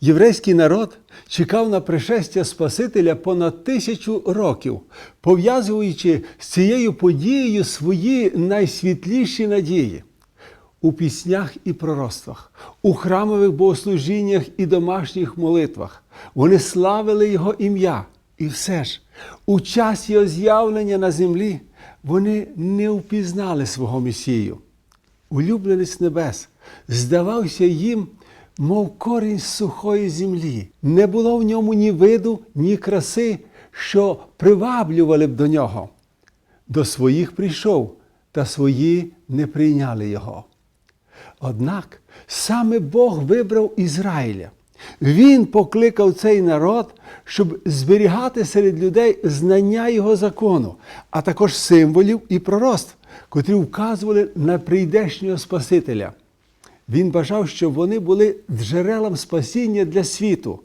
Єврейський народ чекав на пришестя Спасителя понад тисячу років, пов'язуючи з цією подією свої найсвітліші надії. У піснях і пророцтвах, у храмових богослужіннях і домашніх молитвах вони славили Його ім'я. І все ж, у час його з'явлення на землі вони не впізнали свого Месію. Улюбленець небес здавався їм, мов корінь з сухої землі. Не було в ньому ні виду, ні краси, що приваблювали б до нього. До своїх прийшов, та свої не прийняли його. Однак саме Бог вибрав Ізраїля. Він покликав цей народ, щоб зберігати серед людей знання його закону, а також символів і пророцтв, котрі вказували на прийдешнього Спасителя. Він бажав, щоб вони були джерелом спасіння для світу.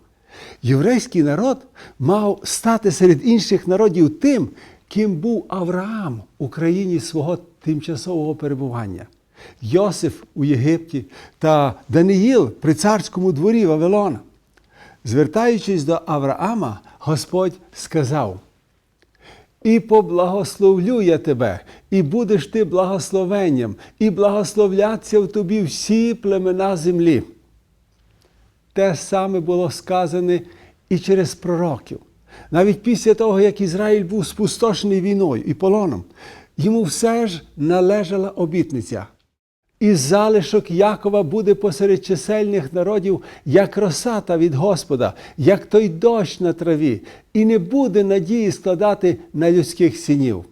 Єврейський народ мав стати серед інших народів тим, ким був Авраам у країні свого тимчасового перебування. Йосиф у Єгипті та Даниїл при царському дворі Вавилона. Звертаючись до Авраама, Господь сказав: І поблагословлю я тебе, і будеш ти благословенням, і благословляться в тобі всі племена землі. Те саме було сказане і через пророків. Навіть після того, як Ізраїль був спустошений війною і полоном, йому все ж належала обітниця. І залишок Якова буде посеред чисельних народів, як росата від Господа, як той дощ на траві, і не буде надії складати на людських синів.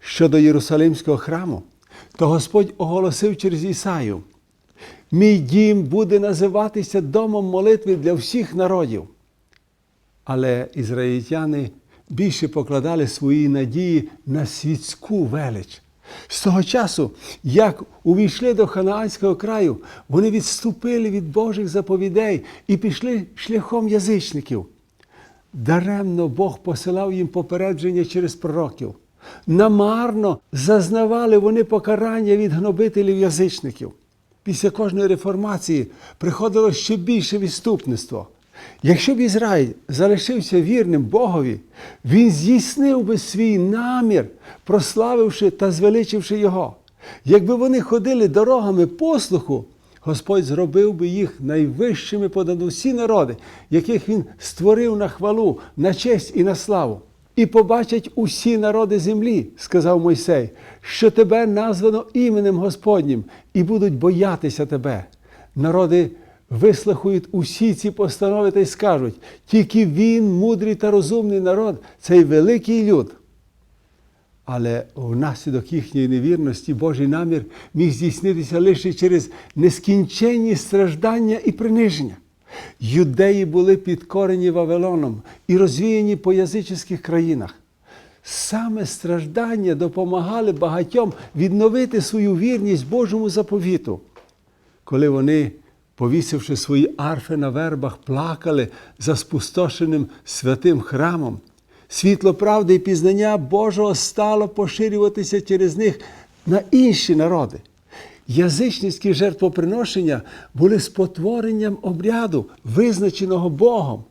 Щодо Єрусалимського храму, то Господь оголосив через Ісаю: Мій дім буде називатися домом молитви для всіх народів. Але ізраїльтяни більше покладали свої надії на світську велич. З того часу, як увійшли до Ханаанського краю, вони відступили від Божих заповідей і пішли шляхом язичників. Даремно Бог посилав їм попередження через пророків. Намарно зазнавали вони покарання від гнобителів язичників. Після кожної реформації приходило ще більше відступництво. Якщо б Ізраїль залишився вірним Богові, він здійснив би свій намір, прославивши та звеличивши Його. Якби вони ходили дорогами послуху, Господь зробив би їх найвищими понад усі народи, яких Він створив на хвалу, на честь і на славу. І побачать усі народи землі, сказав Мойсей, що тебе названо іменем Господнім, і будуть боятися тебе. Народи вислухають усі ці постанови та й скажуть, тільки він, мудрий та розумний народ, цей великий люд. Але внаслідок їхньої невірності Божий намір міг здійснитися лише через нескінченні страждання і приниження. Юдеї були підкорені Вавилоном і розвіяні по язичних країнах. Саме страждання допомагали багатьом відновити свою вірність Божому заповіту. Коли вони, повісивши свої арфи на вербах, плакали за спустошеним святим храмом, світло правди і пізнання Божого стало поширюватися через них на інші народи. Язичницькі жертвоприношення були спотворенням обряду, визначеного Богом.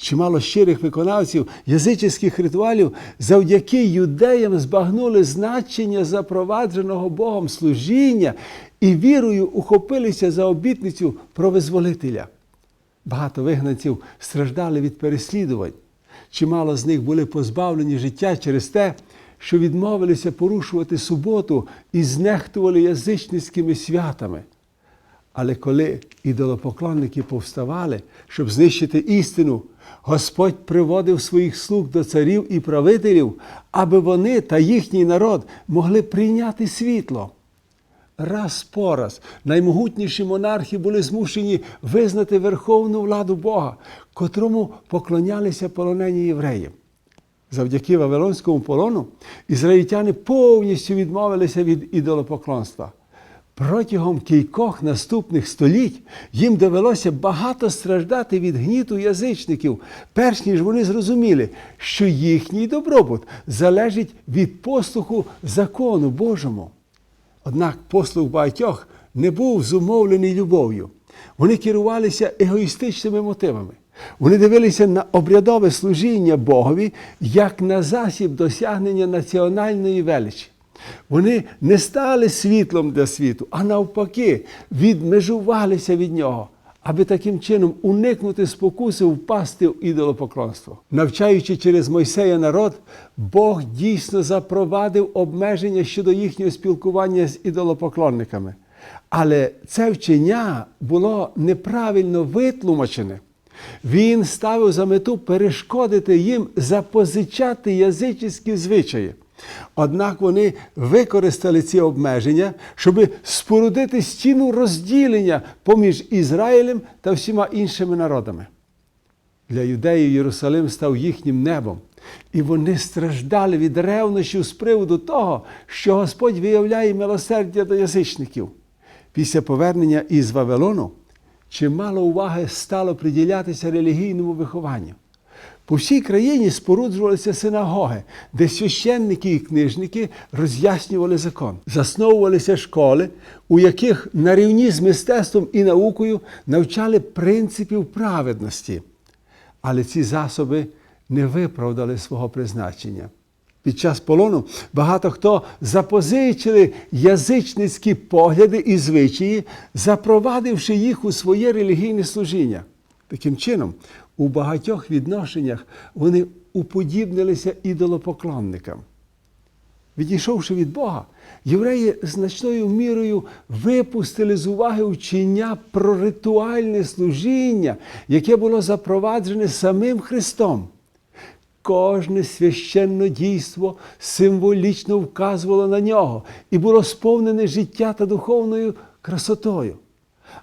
Чимало щирих виконавців язичних ритуалів завдяки юдеям збагнули значення запровадженого Богом служіння і вірою ухопилися за обітницю про визволителя. Багато вигнанців страждали від переслідувань. Чимало з них були позбавлені життя через те, що відмовилися порушувати суботу і знехтували язичницькими святами. Але коли ідолопоклонники повставали, щоб знищити істину, Господь приводив своїх слуг до царів і правителів, аби вони та їхній народ могли прийняти світло. Раз по раз наймогутніші монархи були змушені визнати верховну владу Бога, котрому поклонялися полонені євреї. Завдяки Вавилонському полону ізраїльтяни повністю відмовилися від ідолопоклонства. Протягом кількох наступних століть їм довелося багато страждати від гніту язичників, перш ніж вони зрозуміли, що їхній добробут залежить від послуху закону Божому. Однак послух багатьох не був зумовлений любов'ю. Вони керувалися егоїстичними мотивами. Вони дивилися на обрядове служіння Богові як на засіб досягнення національної величі. Вони не стали світлом для світу, а навпаки, відмежувалися від нього, аби таким чином уникнути спокуси впасти в ідолопоклонство. Навчаючи через Мойсея народ, Бог дійсно запровадив обмеження щодо їхнього спілкування з ідолопоклонниками. Але це вчення було неправильно витлумачене. Він ставив за мету перешкодити їм запозичати язичні звичаї. Однак вони використали ці обмеження, щоб спорудити стіну розділення поміж Ізраїлем та всіма іншими народами. Для юдеїв Єрусалим став їхнім небом, і вони страждали від ревнощів з приводу того, що Господь виявляє милосердя до язичників. Після повернення із Вавилону чимало уваги стало приділятися релігійному вихованню. По всій країні споруджувалися синагоги, де священники і книжники роз'яснювали закон. Засновувалися школи, у яких на рівні з мистецтвом і наукою навчали принципів праведності. Але ці засоби не виправдали свого призначення. Під час полону багато хто запозичили язичницькі погляди і звичаї, запровадивши їх у своє релігійне служіння. Таким чином, у багатьох відношеннях вони уподібнилися ідолопоклонникам. Відійшовши від Бога, євреї значною мірою випустили з уваги вчення про ритуальне служіння, яке було запроваджене самим Христом. Кожне священне дійство символічно вказувало на нього і було сповнене життя та духовною красотою.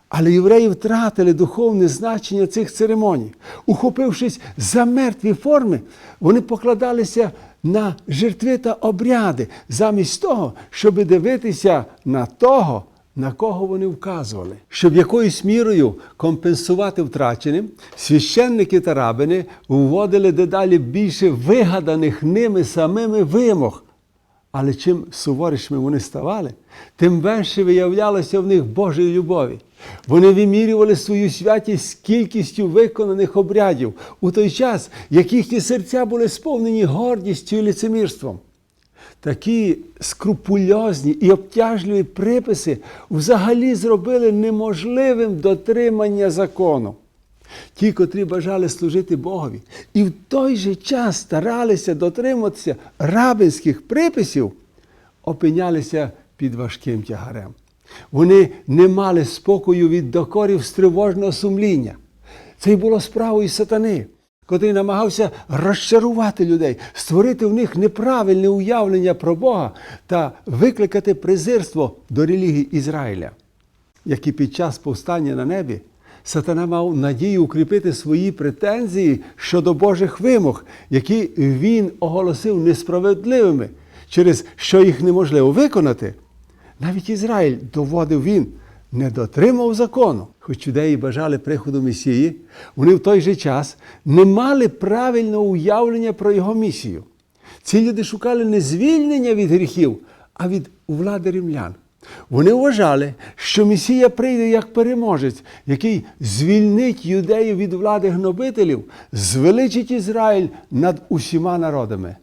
Але євреї втратили духовне значення цих церемоній. Ухопившись за мертві форми, вони покладалися на жертви та обряди, замість того, щоб дивитися на того, на кого вони вказували. Щоб якоюсь мірою компенсувати втраченим, священники та рабини вводили дедалі більше вигаданих ними самими вимог. Але чим суворішими вони ставали, тим менше виявлялося в них Божої любові. Вони вимірювали свою святість кількістю виконаних обрядів у той час, як їхні серця були сповнені гордістю і лицемірством. Такі скрупульозні і обтяжливі приписи взагалі зробили неможливим дотримання закону. Ті, котрі бажали служити Богові, і в той же час старалися дотриматися рабинських приписів, опинялися під важким тягарем. Вони не мали спокою від докорів стривожного сумління. Це й було справою сатани, котрий намагався розчарувати людей, створити в них неправильне уявлення про Бога та викликати презирство до релігії Ізраїля. Як і під час повстання на небі, Сатана мав надію укріпити свої претензії щодо Божих вимог, які він оголосив несправедливими, через що їх неможливо виконати. Навіть Ізраїль доводив він, не дотримав закону. Хоч юдеї бажали приходу Месії, вони в той же час не мали правильного уявлення про його місію. Ці люди шукали не звільнення від гріхів, а від влади римлян. Вони вважали, що Месія прийде як переможець, який звільнить юдеїв від влади гнобителів, звеличить Ізраїль над усіма народами.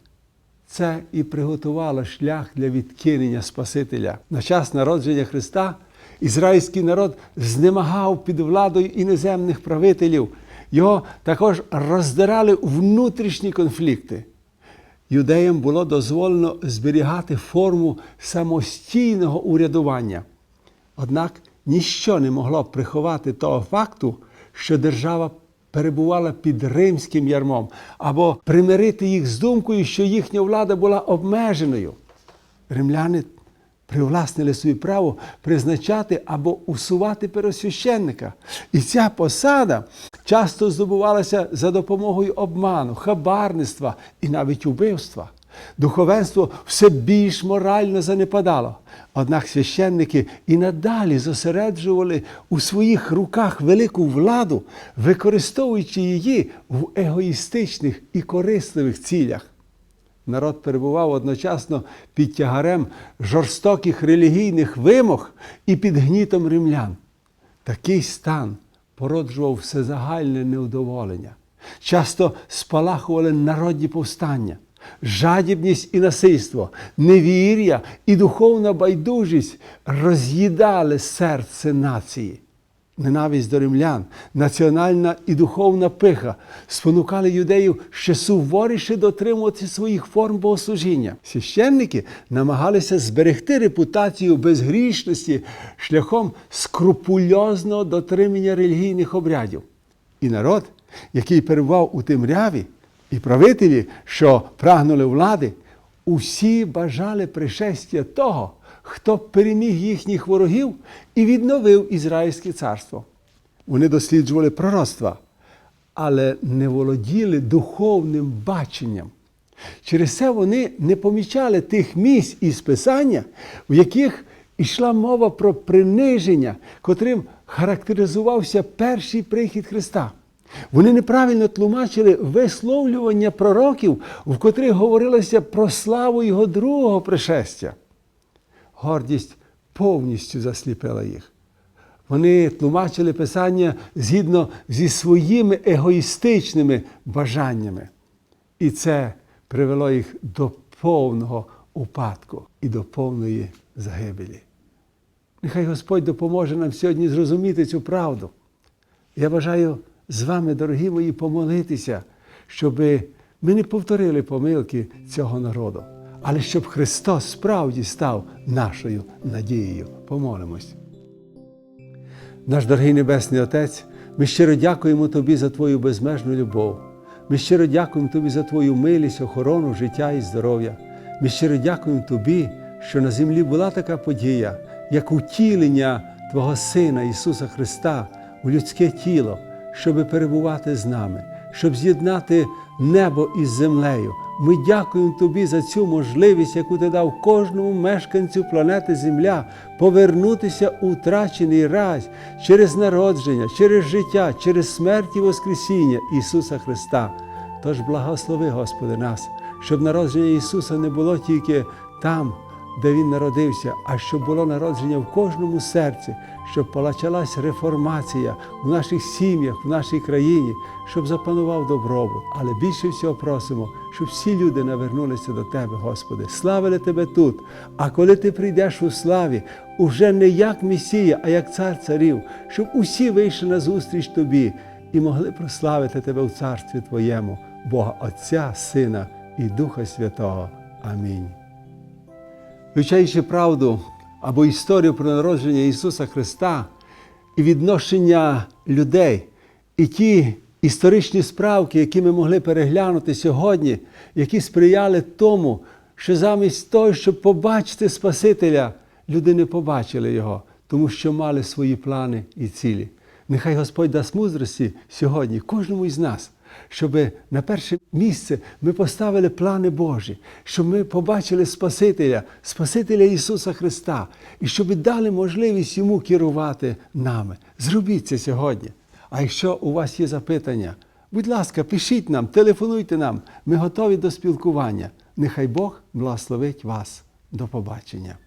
Це і приготувало шлях для відкинення Спасителя. На час народження Христа ізраїльський народ знемагав під владою іноземних правителів. Його також роздирали внутрішні конфлікти. Юдеям було дозволено зберігати форму самостійного урядування. Однак ніщо не могло приховати того факту, що держава перебувала під римським ярмом, або примирити їх з думкою, що їхня влада була обмеженою. Римляни привласнили собі право призначати або усувати первосвященника. І ця посада часто здобувалася за допомогою обману, хабарництва і навіть убивства. Духовенство все більш морально занепадало. Однак священники і надалі зосереджували у своїх руках велику владу, використовуючи її в егоїстичних і корисливих цілях. Народ перебував одночасно під тягарем жорстоких релігійних вимог і під гнітом римлян. Такий стан породжував всезагальне неудоволення. Часто спалахували народні повстання, жадібність і насильство, невір'я і духовна байдужість роз'їдали серце нації. Ненависть до римлян, національна і духовна пиха спонукали юдеїв ще суворіше дотримувати своїх форм богослужіння. Священники намагалися зберегти репутацію безгрішності шляхом скрупульозного дотримання релігійних обрядів. І народ, який перебував у темряві, і правителі, що прагнули влади, усі бажали пришестя того, хто переміг їхніх ворогів і відновив Ізраїльське царство. Вони досліджували пророцтва, але не володіли духовним баченням. Через це вони не помічали тих місць із Писання, в яких йшла мова про приниження, котрим характеризувався перший прихід Христа. Вони неправильно тлумачили висловлювання пророків, в котрих говорилося про славу Його другого пришестя. Гордість повністю засліпила їх. Вони тлумачили Писання згідно зі своїми егоїстичними бажаннями. І це привело їх до повного упадку і до повної загибелі. Нехай Господь допоможе нам сьогодні зрозуміти цю правду. Я бажаю з вами, дорогі мої, помолитися, щоб ми не повторили помилки цього народу, але щоб Христос справді став нашою надією. Помолимось. Наш дорогий Небесний Отець, ми щиро дякуємо Тобі за Твою безмежну любов. Ми щиро дякуємо Тобі за Твою милість, охорону, життя і здоров'я. Ми щиро дякуємо Тобі, що на землі була така подія, як утілення Твого Сина Ісуса Христа у людське тіло, щоб перебувати з нами, щоб з'єднати небо із землею. Ми дякуємо Тобі за цю можливість, яку ти дав кожному мешканцю планети Земля повернутися у втрачений рай через народження, через життя, через смерть і Воскресіння Ісуса Христа. Тож благослови, Господи, нас, щоб народження Ісуса не було тільки там, де Він народився, а щоб було народження в кожному серці, щоб почалась реформація в наших сім'ях, в нашій країні, щоб запанував добробут. Але більше всього просимо, щоб всі люди навернулися до Тебе, Господи, славили Тебе тут. А коли Ти прийдеш у славі, уже не як Месія, а як цар царів, щоб усі вийшли на зустріч Тобі і могли прославити Тебе в царстві Твоєму, Бога Отця, Сина і Духа Святого. Амінь. Вивчаючи правду або історію про народження Ісуса Христа і відношення людей, і ті історичні справки, які ми могли переглянути сьогодні, які сприяли тому, що замість того, щоб побачити Спасителя, люди не побачили Його, тому що мали свої плани і цілі. Нехай Господь дасть мудрості сьогодні, кожному із нас щоб на перше місце ми поставили плани Божі, щоб ми побачили Спасителя, Спасителя Ісуса Христа, і щоб дали можливість йому керувати нами. Зробіть це сьогодні. А якщо у вас є запитання, будь ласка, пишіть нам, телефонуйте нам. Ми готові до спілкування. Нехай Бог благословить вас. До побачення.